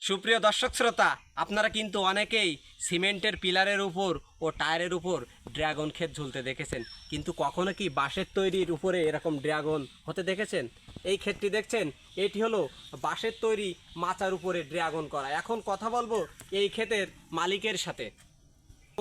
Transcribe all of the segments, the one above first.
সুপ্রিয় দর্শক শ্রোতা আপনারা কিন্তু অনেকেই সিমেন্টের পিলারের উপর ও টায়ারের উপর ড্রাগন ক্ষেত ঝুলতে দেখেছেন। কিন্তু কখনো কি বাঁশের তৈরির উপরে এরকম ড্রাগন হতে দেখেছেন? এই ক্ষেতটি দেখছেন এটি হলো বাঁশের তৈরি মাচার উপরে ড্রাগন করা। এখন কথা বলব এই ক্ষেতের মালিকের সাথে।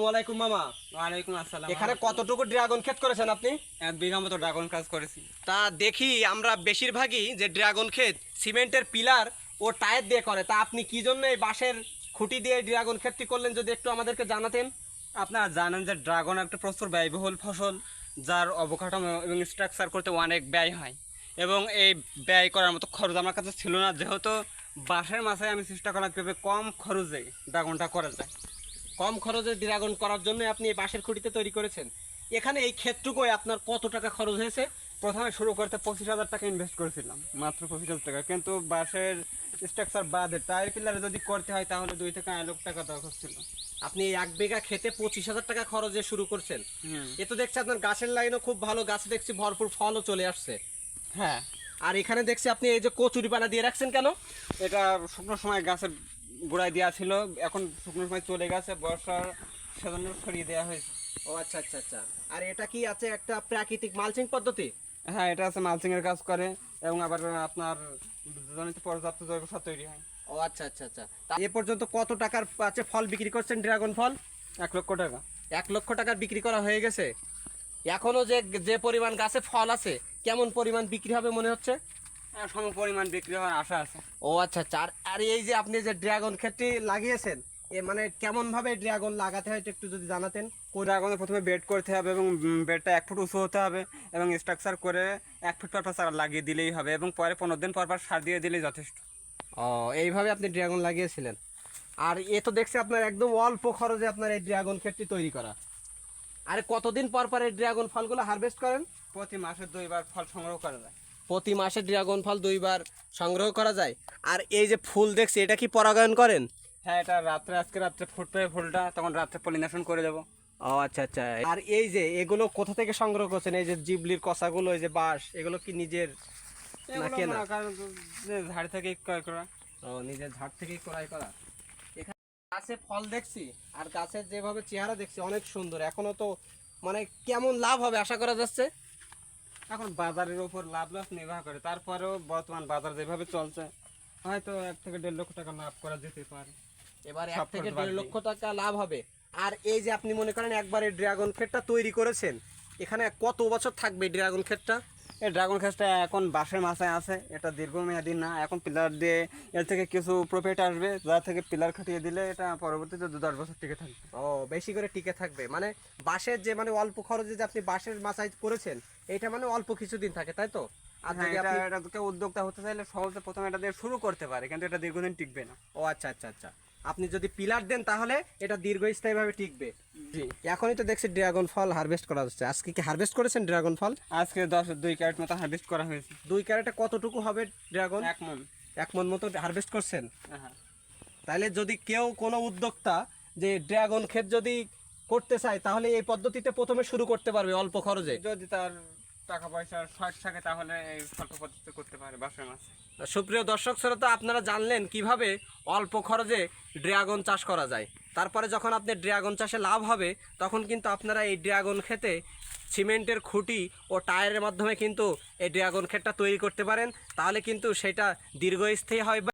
আলাইকুম মামা। ওয়ালাইকুম আসসালাম। এখানে কতটুকু ড্রাগন ক্ষেত করেছেন আপনি? এক বিঘা মতো ড্রাগন কাজ করেছি। তা দেখি আমরা বেশিরভাগই যে ড্রাগন ক্ষেত সিমেন্টের পিলার ও টায়ার দিয়ে করে। তা আপনি কি জন্য এই বাঁশের খুঁটি দিয়ে ড্রাগন ক্ষেতটি করলেন, যদি একটু আমাদেরকে জানাতেন? আপনারা জানেন যে ড্রাগন একটা প্রচুর ব্যয়বহুল ফসল, যার অবকাঠামো এবং স্ট্রাকচার করতে অনেক ব্যয় হয়। এবং এই ব্যয় করার মতো খরচ আমার কাছে ছিল না, যেহেতু বাঁশের মাথায় আমি চেষ্টা করলাম কীভাবে কম খরচে ড্রাগনটা করা যায়। কম খরচে ড্রাগন করার জন্য আপনি এই বাঁশের খুঁটিতে তৈরি করেছেন। এখানে এই ক্ষেতটুকুয় আপনার কত টাকা খরচ হয়েছে? প্রথমে শুরু করতে পঁচিশ হাজার টাকা ইনভেস্ট করেছিলাম মাত্র পঁচিশ হাজার টাকা। কিন্তু বাঁশের স্ট্রাকচার বাদে টায়ার পিলারে যদি করতে হয় তাহলে দুই থেকে আড়াই লক্ষ টাকা দরকার ছিল। আপনি এক বিঘা খেতে পঁচিশ হাজার টাকা খরচে শুরু করছেন। এ তো দেখছি আপনার গাছের লাইনও খুব ভালো গাছ দেখছি ভরপুর ফলও চলে আসছে। হ্যাঁ। আর এখানে দেখছি আপনি এই যে কচুরি পানা দিয়ে রাখছেন কেন? এটা শুকনো সময় গাছের গোড়ায় দেওয়া ছিল এখন শুকনো সময় চলে গেছে বর্ষার সেজন্য সরিয়ে দেওয়া হয়েছে। ও আচ্ছা আচ্ছা আচ্ছা। আর এটা কি আছে একটা প্রাকৃতিক মালচিং পদ্ধতি? হ্যাঁ এটা আছে মালচিং এর কাজ করে এবং আবার আপনার জমিতে পর্যাপ্ত জৈব সার তৈরি হয়। ও আচ্ছা আচ্ছা আচ্ছা। এ পর্যন্ত কত টাকার আছে ফল বিক্রি করছেন ড্রাগন ফল? এক লক্ষ টাকা। এক লক্ষ টাকার বিক্রি করা হয়ে গেছে? এখনও যে যে পরিমাণ গাছে ফল আছে কেমন পরিমাণ বিক্রি হবে মনে হচ্ছে? সম পরিমাণ বিক্রি হওয়ার আশা আছে। ও আচ্ছা আচ্ছা। আর- আর এই যে আপনি যে ড্রাগন ক্ষেতটি লাগিয়েছেন এ মানে কেমন ভাবে ড্রাগন লাগাতে হয় একটু যদি জানাতেন? ড্রাগনে প্রথমে বেড করতে হবে এবং বেডটা এক ফুট উঁচু হতে হবে এবং স্ট্রাকচার করে এক ফুট পর পর চারা লাগিয়ে দিলেই হবে এবং পরে পনেরো দিন পর পর সার দিয়ে দিলেই যথেষ্ট। ও এইভাবে আপনি ড্রাগন লাগিয়েছিলেন? আর এ তো দেখছি আপনার একদম অল্প খরচে আপনার এই ড্রাগন ক্ষেতটি তৈরি করা। আর কতদিন পর পর এই ড্রাগন ফলগুলো হারভেস্ট করেন? প্রতি মাসে দুইবার ফল সংগ্রহ করা যায়। প্রতি মাসে ড্রাগন ফল দুইবার সংগ্রহ করা যায়? আর এই যে ফুল দেখছি এটা কি পরাগায়ন করেন? হ্যাঁ এটা রাত্রে আজকে রাত্রে ফুটবে ফুলটা তখন রাত্রে পলিনেশন করে দেবো। ও আচ্ছা আচ্ছা। আর এই যে এগুলো কোথা থেকে সংগ্রহ করছেন? এই যে জিবলির কষাগুলো এই যে বাঁশ এগুলো কি নিজের না কেনা? ঝাড় থেকে ক্রয় করা। ও নিজের ঝাড় থেকেই ক্রয় করা। এখানে গাছে ফল দেখছি আর গাছের যেভাবে চেহারা দেখছি অনেক সুন্দর। এখনও তো মানে কেমন লাভ হবে আশা করা যাচ্ছে? এখন বাজারের উপর লাভ লস নির্ভর করে। তারপরেও বর্তমান বাজার যেভাবে চলছে হয়তো এক থেকে দেড় লক্ষ টাকা লাভ করা যেতে পারে। এবার এক থেকে দেড় লক্ষ টাকা লাভ হবে। আর এই যে আপনি মনে করেন একবারে ড্রাগন ক্ষেতটা তৈরি করেছেন এখানে কত বছর থাকবে ড্রাগন ক্ষেতটা এই ড্রাগন গাছটা এখন বাঁশের মাথায় আছে এটা দীর্ঘমেয়াদী না এখন পিলার দিয়ে এর থেকে কিছু প্রফিট আসবে যার থেকে পিলার খাটিয়ে দিলে এটা পরবর্তীতে দু দশ বছর টিকে থাকবে। ও বেশি করে টিকে থাকবে। মানে বাঁশের যে মানে অল্প খরচে যে আপনি বাঁশের মাচাই করেছেন এটা মানে অল্প কিছুদিন থাকে তাই তো? আর হ্যাঁ, যদি আপনি উদ্যোক্তা হতে চাইলে সহজে প্রথমে এটা দিয়ে শুরু করতে পারে কিন্তু এটা দীর্ঘদিন টিকবে না। ও আচ্ছা আচ্ছা আচ্ছা। আপনি যদি পিলার দেন তাহলে এটা দীর্ঘস্থায়ীভাবে টিকবে। জি। এখনই তো দেখছি ড্রাগন ফল হারভেস্ট করা হচ্ছে। আজকে কি হারভেস্ট করেছেন ড্রাগন ফল? আজকে দশ দুই ক্যারেট মতো হারভেস্ট করা হয়েছে। দুই ক্যারেটে কতটুকু হবে ড্রাগন? এক মন। এক মন মতো হারভেস্ট করছেন? হ্যাঁ তাহলে যদি কেউ কোনো উদ্যোক্তা যে ড্রাগন ক্ষেত যদি করতে চায় তাহলে এই পদ্ধতিতে প্রথমে শুরু করতে পারবে অল্প খরচে। যদি তার টাকা পয়সার শর্ট থাকে, তাহলে এই স্বল্প পদ্ধতি করতে পারে বাসের মাছ। সুপ্রিয় দর্শক শ্রোতা, আপনারা জানলেন কীভাবে অল্প খরচে ড্রাগন চাষ করা যায়। তারপরে যখন আপনি ড্রাগন চাষে লাভ হবে, তখন কিন্তু আপনারা এই ড্রাগন খেতে সিমেন্টের খুঁটি ও টায়ারের মাধ্যমে কিন্তু এই ড্রাগন ক্ষেতটা তৈরি করতে পারেন। তাহলে কিন্তু সেটা দীর্ঘস্থায়ী হয়